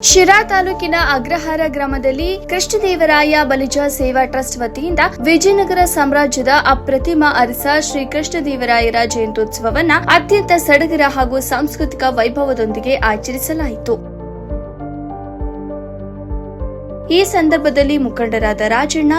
ಶಿರಾ ತಾಲೂಕಿನ ಅಗ್ರಹಾರ ಗ್ರಾಮದಲ್ಲಿ ಕೃಷ್ಣದೇವರಾಯ ಬಲಿಜ ಸೇವಾ ಟ್ರಸ್ಟ್ ವತಿಯಿಂದ ವಿಜಯನಗರ ಸಾಮ್ರಾಜ್ಯದ ಅಪ್ರತಿಮ ಅರಸ ಶ್ರೀ ಕೃಷ್ಣದೇವರಾಯರ ಜಯಂತ್ಯುತ್ಸವವನ್ನು ಅತ್ಯಂತ ಸಡಗರ ಹಾಗೂ ಸಾಂಸ್ಕೃತಿಕ ವೈಭವದೊಂದಿಗೆ ಆಚರಿಸಲಾಯಿತು. ಈ ಸಂದರ್ಭದಲ್ಲಿ ಮುಖಂಡರಾದ ರಾಜಣ್ಣ,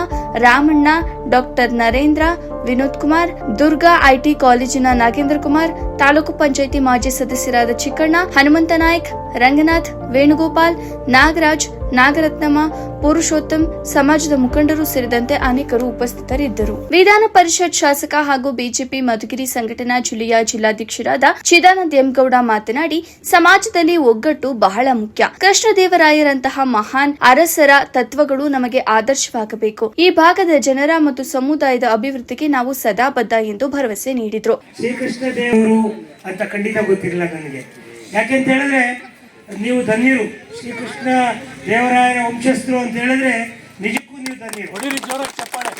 ರಾಮಣ್ಣ, ಡಾಕ್ಟರ್ ನರೇಂದ್ರ, ವಿನೋದ್ ಕುಮಾರ್, ದುರ್ಗಾ ಐಟಿ ಕಾಲೇಜಿನ ನಾಗೇಂದ್ರ ಕುಮಾರ್, ತಾಲೂಕು ಪಂಚಾಯಿತಿ ಮಾಜಿ ಸದಸ್ಯರಾದ ಚಿಕ್ಕಣ್ಣ, ಹನುಮಂತ ನಾಯ್ಕ್ ರಂಗನಾಥ್, ವೇಣುಗೋಪಾಲ್, ನಾಗರಾಜ್, ನಾಗರತ್ನಮ್ಮ, ಪುರುಷೋತ್ತಮ್, ಸಮಾಜದ ಮುಖಂಡರು ಸೇರಿದಂತೆ ಅನೇಕರು ಉಪಸ್ಥಿತರಿದ್ದರು. ವಿಧಾನ ಪರಿಷತ್ ಶಾಸಕ ಹಾಗೂ ಬಿಜೆಪಿ ಮಧುಗಿರಿ ಸಂಘಟನಾ ಜಿಲ್ಲೆಯ ಜಿಲ್ಲಾಧ್ಯಕ್ಷರಾದ ಚಿದಾನಂದ ಎಂಗೌಡ ಮಾತನಾಡಿ, ಸಮಾಜದಲ್ಲಿ ಒಗ್ಗಟ್ಟು ಬಹಳ ಮುಖ್ಯ. ಕೃಷ್ಣದೇವರಾಯರಂತಹ ಮಹಾನ್ ಅರಸರ ತತ್ವಗಳು ನಮಗೆ ಆದರ್ಶವಾಗಬೇಕು. ಈ ಭಾಗದ ಜನರ ಮತ್ತು ಸಮುದಾಯದ ಅಭಿವೃದ್ಧಿಗೆ ನಾವು ಸದಾ ಬದ್ಧ ಎಂದು ಭರವಸೆ ನೀಡಿದರು. ಶ್ರೀಕೃಷ್ಣ ಅಂತ ಖಂಡಿತ ಗೊತ್ತಿರಲಿಲ್ಲ ನನಗೆ. ಯಾಕೆಂತ ಹೇಳಿದ್ರೆ ನೀವು ಧನ್ಯರು. ಶ್ರೀಕೃಷ್ಣ ದೇವರಾಯನ ವಂಶಸ್ಥರು ಅಂತ ಹೇಳಿದ್ರೆ ನಿಜಕ್ಕೂ ನೀವು ಧನ್ಯರು.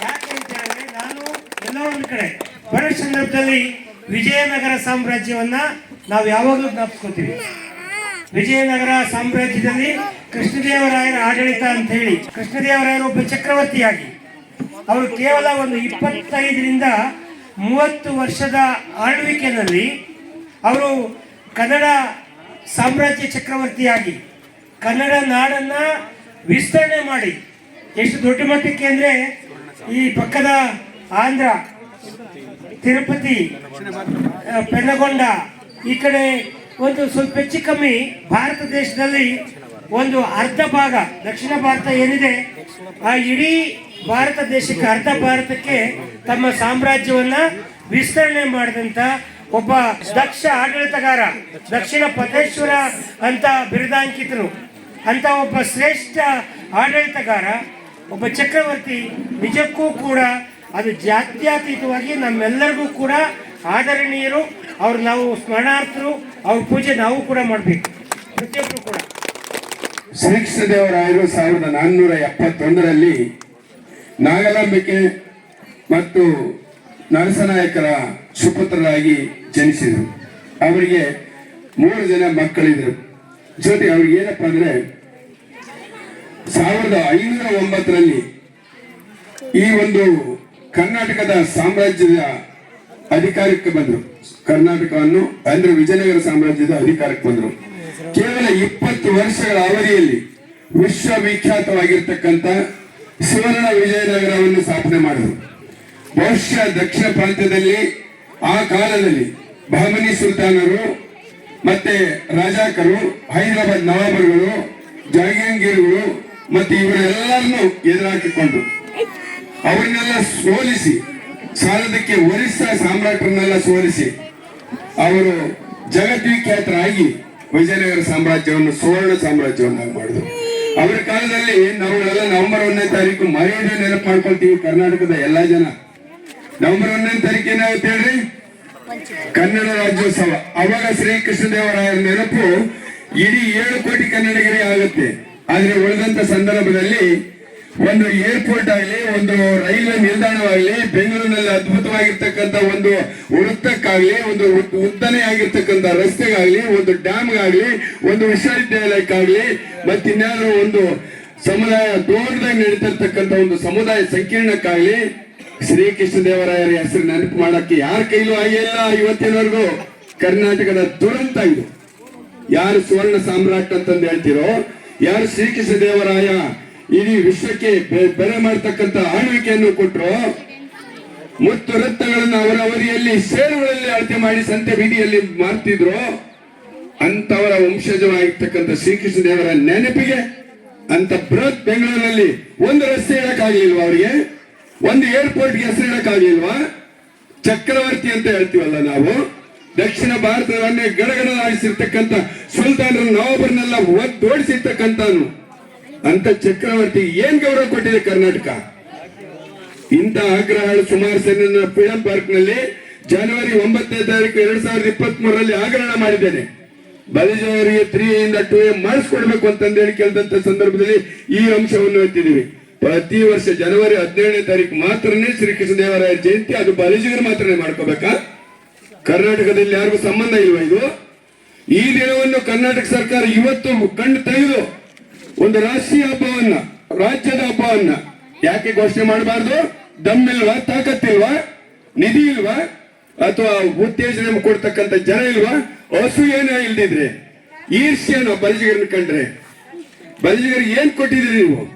ಯಾಕೆ ಅಂತ ಹೇಳಿದ್ರೆ ನಾನು ಎಲ್ಲೋ ಒಂದು ಕಡೆ ಬರೋ ಸಂದರ್ಭದಲ್ಲಿ ವಿಜಯನಗರ ಸಾಮ್ರಾಜ್ಯವನ್ನ ನಾವು ಯಾವಾಗಲೂ ಜ್ಞಾಪಿಸ್ಕೋತೀವಿ. ವಿಜಯನಗರ ಸಾಮ್ರಾಜ್ಯದಲ್ಲಿ ಕೃಷ್ಣದೇವರಾಯನ ಆಡಳಿತ ಅಂತ ಹೇಳಿ ಕೃಷ್ಣದೇವರಾಯರು ಒಬ್ಬ ಚಕ್ರವರ್ತಿಯಾಗಿ ಅವರು ಕೇವಲ ಒಂದು ಇಪ್ಪತ್ತೈದರಿಂದ ಮೂವತ್ತು ವರ್ಷದ ಆಳ್ವಿಕೆಯಲ್ಲಿ ಅವರು ಕನ್ನಡ ಸಾಮ್ರಾಜ್ಯ ಚಕ್ರವರ್ತಿಯಾಗಿ ಕನ್ನಡ ನಾಡನ್ನ ವಿಸ್ತರಣೆ ಮಾಡಿ. ಎಷ್ಟು ದೊಡ್ಡ ಮಟ್ಟಕ್ಕೆ ಅಂದರೆ ಈ ಪಕ್ಕದ ಆಂಧ್ರ, ತಿರುಪತಿ ಪೆನಗೊಂಡ ಈ ಕಡೆ ಒಂದು ಸ್ವಲ್ಪ ಹೆಚ್ಚು ಕಮ್ಮಿ ಭಾರತ ದೇಶದಲ್ಲಿ ಒಂದು ಅರ್ಧ ಭಾಗ, ದಕ್ಷಿಣ ಭಾರತ ಏನಿದೆ, ಆ ಇಡೀ ಭಾರತ ದೇಶಕ್ಕೆ, ಅರ್ಧ ಭಾರತಕ್ಕೆ ತಮ್ಮ ಸಾಮ್ರಾಜ್ಯವನ್ನ ವಿಸ್ತರಣೆ ಮಾಡಿದಂತ ಒಬ್ಬ ದಕ್ಷ ಆಡಳಿತಗಾರ, ದಕ್ಷಿಣ ಪಥೇಶ್ವರ ಅಂತ ಬಿರುದಾಂಕಿತರು. ಅಂತ ಒಬ್ಬ ಶ್ರೇಷ್ಠ ಆಡಳಿತಗಾರ, ಒಬ್ಬ ಚಕ್ರವರ್ತಿ, ನಿಜಕ್ಕೂ ಕೂಡ ಅದು ಜಾತ್ಯತೀತವಾಗಿ ನಮ್ಮೆಲ್ಲರಿಗೂ ಕೂಡ ಆದರಣೀಯರು. ಅವ್ರು ನಾವು ಸ್ಮರಣಾರ್ಥರು, ಅವ್ರ ಪೂಜೆ ನಾವು ಕೂಡ ಮಾಡಬೇಕು. ಪ್ರತಿಯೊಬ್ಬರು ಕೂಡ. ಶ್ರೀಕೃಷ್ಣ ದೇವರಾಯರು ಸಾವಿರದ ನಾನ್ನೂರ ಎಪ್ಪತ್ತೊಂದರಲ್ಲಿ ನಾಗಲಾಂಬಿಕೆ ಮತ್ತು ನರಸನಾಯಕರ ಸುಪುತ್ರರಾಗಿ ಜನಿಸಿದರು. ಅವರಿಗೆ ಮೂರು ಜನ ಮಕ್ಕಳಿದ್ರು ಜೊತೆ ಅವ್ರಿಗೆ ಏನಪ್ಪ ಅಂದ್ರೆ, ಸಾವಿರದ ಐನೂರ ಒಂಬತ್ತರಲ್ಲಿ ಈ ಒಂದು ಕರ್ನಾಟಕದ ಸಾಮ್ರಾಜ್ಯದ ಅಧಿಕಾರಕ್ಕೆ ಬಂದರು. ಕರ್ನಾಟಕವನ್ನು ಅಂದ್ರೆ ವಿಜಯನಗರ ಸಾಮ್ರಾಜ್ಯದ ಅಧಿಕಾರಕ್ಕೆ ಬಂದರು. ಕೇವಲ ಇಪ್ಪತ್ತು ವರ್ಷಗಳ ಅವಧಿಯಲ್ಲಿ ವಿಶ್ವವಿಖ್ಯಾತವಾಗಿರ್ತಕ್ಕಂಥ ಸುವರ್ಣ ವಿಜಯನಗರವನ್ನು ಸ್ಥಾಪನೆ ಮಾಡಿದರು. ಬಹುಶಃ ದಕ್ಷಿಣ ಪ್ರಾಂತ್ಯದಲ್ಲಿ ಆ ಕಾಲದಲ್ಲಿ ಬಹಮನಿ ಸುಲ್ತಾನರು ಮತ್ತೆ ರಾಜಾಕರು, ಹೈದರಾಬಾದ್ ನವಾಬರುಗಳು, ಜಹಂಗೀರ್ಗಳು ಮತ್ತೆ ಇವರೆಲ್ಲರನ್ನು ಎದುರಾಕಿಕೊಂಡು ಅವರನ್ನೆಲ್ಲ ಸೋಲಿಸಿ, ಸಾಲದಕ್ಕೆ ಒರಿಸ್ಸಾ ಸಾಮ್ರಾಟರನ್ನೆಲ್ಲ ಸೋಲಿಸಿ, ಅವರು ಜಗದ್ವಿಖ್ಯಾತರಾಗಿ ವಿಜಯನಗರ ಸಾಮ್ರಾಜ್ಯವನ್ನು, ಸುವರ್ಣ ಸಾಮ್ರಾಜ್ಯವನ್ನಾಗಿ ಮಾಡಿದ್ರು. ಅವರ ಕಾಲದಲ್ಲಿ ನಾವುಗಳೆಲ್ಲ ನವೆಂಬರ್ ಒಂದನೇ ತಾರೀಕು ಮರೆಯದೇ ನೆನಪು ಮಾಡ್ಕೊಳ್ತೀವಿ ಕರ್ನಾಟಕದ ಎಲ್ಲಾ ಜನ. ನವೆಂಬರ್ ಒಂದನೇ ಏನಾಗುತ್ತೆ ಹೇಳ್ರಿ ಕನ್ನಡ ರಾಜ್ಯೋತ್ಸವ. ಅವಾಗ ಶ್ರೀ ದೇವರಾಯರ ನೆನಪು ಇಡೀ ಏಳು ಕೋಟಿ ಕನ್ನಡಿಗರಿಗೆ ಆಗುತ್ತೆ. ಆದ್ರೆ ಉಳಿದಂತ ಸಂದರ್ಭದಲ್ಲಿ ಒಂದು ಏರ್ಪೋರ್ಟ್ ಆಗಲಿ, ಒಂದು ರೈಲ್ವೆ ನಿಲ್ದಾಣವಾಗಲಿ, ಬೆಂಗಳೂರಿನಲ್ಲಿ ಅದ್ಭುತವಾಗಿರ್ತಕ್ಕಂಥ ಒಂದು ವೃತ್ತಕ್ಕಾಗ್ಲಿ, ಒಂದು ಉದ್- ಉದ್ದನೆ ಆಗಿರ್ತಕ್ಕಂಥ ರಸ್ತೆಗಾಗ್ಲಿ, ಒಂದು ಡ್ಯಾಮ್ಗಾಗ್ಲಿ, ಒಂದು ವಿಶ್ವವಿದ್ಯಾಲಯಕ್ಕಾಗ್ಲಿ ಮತ್ತಿನ್ಯಾವುದೋ ಒಂದು ಸಮುದಾಯ ದೂರದಾಗ ನಡೀತಿರ್ತಕ್ಕಂಥ ಒಂದು ಸಮುದಾಯ ಸಂಕೀರ್ಣಕ್ಕಾಗ್ಲಿ ಶ್ರೀಕೃಷ್ಣ ದೇವರಾಯರ ಹೆಸರು ನೆನಪು ಮಾಡಕ್ಕೆ ಯಾರ ಕೈಲೂ ಆಗಿಲ್ಲ ಇವತ್ತಿನವರೆಗೂ ಕರ್ನಾಟಕದ ದುರಂತ ಇದು. ಯಾರು ಸುವರ್ಣ ಸಾಮ್ರಾಟ್ ಅಂತಂದು ಹೇಳ್ತಿರೋ, ಯಾರು ಶ್ರೀಕೃಷ್ಣದೇವರಾಯ ಇಡೀ ವಿಶ್ವಕ್ಕೆ ಬೆಲೆ ಮಾಡತಕ್ಕಂತ ಆಳ್ವಿಕೆಯನ್ನು ಕೊಟ್ಟರು ಮುತ್ತು ರತ್ನಗಳನ್ನು ಅವರ ಅವಧಿಯಲ್ಲಿ ಸೇರುಗಳಲ್ಲಿ ಅಳತೆ ಮಾಡಿ ಸಂತೆ ಬೀದಿಯಲ್ಲಿ ಮಾರ್ತಿದ್ರು, ಅಂತವರ ವಂಶಜವಾಗಿರ್ತಕ್ಕಂಥ ಶ್ರೀಕೃಷ್ಣ ದೇವರ ನೆನಪಿಗೆ ಅಂತ ಬೃಹತ್ ಬೆಂಗಳೂರಿನಲ್ಲಿ ಒಂದು ರಸ್ತೆ ಇಡಕ್ಕಾಗಲಿಲ್ವ ಅವರಿಗೆ? ಒಂದು ಏರ್ಪೋರ್ಟ್ಗೆ ಹೆಸರು ಇಡಕ್ಕಾಗ್ಲಿಲ್ವಾ ಚಕ್ರವರ್ತಿ ಅಂತ ಹೇಳ್ತೀವಲ್ಲ ನಾವು. ದಕ್ಷಿಣ ಭಾರತವನ್ನೇ ಗಡಗಡಲಾಡಿಸಿರ್ತಕ್ಕಂಥ ಸುಲ್ತಾನರ ನವಾಬರನ್ನೆಲ್ಲ ಒದ್ದೋಡಿಸಿರ್ತಕ್ಕಂಥನು ಅಂತ ಚಕ್ರವರ್ತಿ ಏನ್ ಗೌರವ ಕೊಟ್ಟಿದೆ ಕರ್ನಾಟಕ? ಇಂಥ ಆಗ್ರಹಗಳು ಸುಮಾರು ಸೆನ್ನ ಫ್ರೀಡಂ ಪಾರ್ಕ್ನಲ್ಲಿ ಜನವರಿ ಒಂಬತ್ತನೇ ತಾರೀಕು ಎರಡ್ ಸಾವಿರದ ಇಪ್ಪತ್ತ್ ಮೂರರಲ್ಲಿ ಆಗ್ರಹಣ ಮಾಡಿದ್ದೇನೆ. ಬಲಿಜವರಿಗೆ ತ್ರೀ ಇಂದ ಟೂ ಎ ಮಾಡಿಸ್ಕೊಡ್ಬೇಕು ಅಂತಂದೇಳಿ ಕೇಳಿದಂತ ಸಂದರ್ಭದಲ್ಲಿ ಈ ಅಂಶವನ್ನು ಎತ್ತಿದೀವಿ ಪ್ರತಿ ವರ್ಷ ಜನವರಿ ಹದಿನೇಳನೇ ತಾರೀಕು ಮಾತ್ರನೇ ಶ್ರೀ ದೇವರಾಯ ಜಯಂತಿ. ಅದು ಬಲಿಜಿಗರು ಮಾತ್ರನೇ ಮಾಡ್ಕೋಬೇಕಾ? ಕರ್ನಾಟಕದಲ್ಲಿ ಯಾರಿಗೂ ಸಂಬಂಧ ಇಲ್ವಾ ಇದು? ಈ ದಿನವನ್ನು ಕರ್ನಾಟಕ ಸರ್ಕಾರ ಇವತ್ತು ಕಂಡು ತೆಗೆದು ಒಂದು ರಾಷ್ಟ್ರೀಯ ಹಬ್ಬವನ್ನ, ರಾಜ್ಯದ ಹಬ್ಬವನ್ನ ಯಾಕೆ ಘೋಷಣೆ ಮಾಡಬಾರ್ದು? ದಮ್ಮಿಲ್ವಾ ತಾಕತ್ತಿಲ್ವಾ ನಿಧಿ ಇಲ್ವಾ? ಅಥವಾ ಉತ್ತೇಜನ ಕೊಡ್ತಕ್ಕಂಥ ಜನ ಇಲ್ವಾ? ಅಸೂಯೇನ ಇಲ್ದಿದ್ರೆ, ಈರ್ಷ್ಯನ ಬಲಿಜಿಗರನ್ನ ಕಂಡ್ರೆ. ಬಲಿಜಿಗರಿಗೆ ಏನ್ ಕೊಟ್ಟಿದ್ರಿ ನೀವು?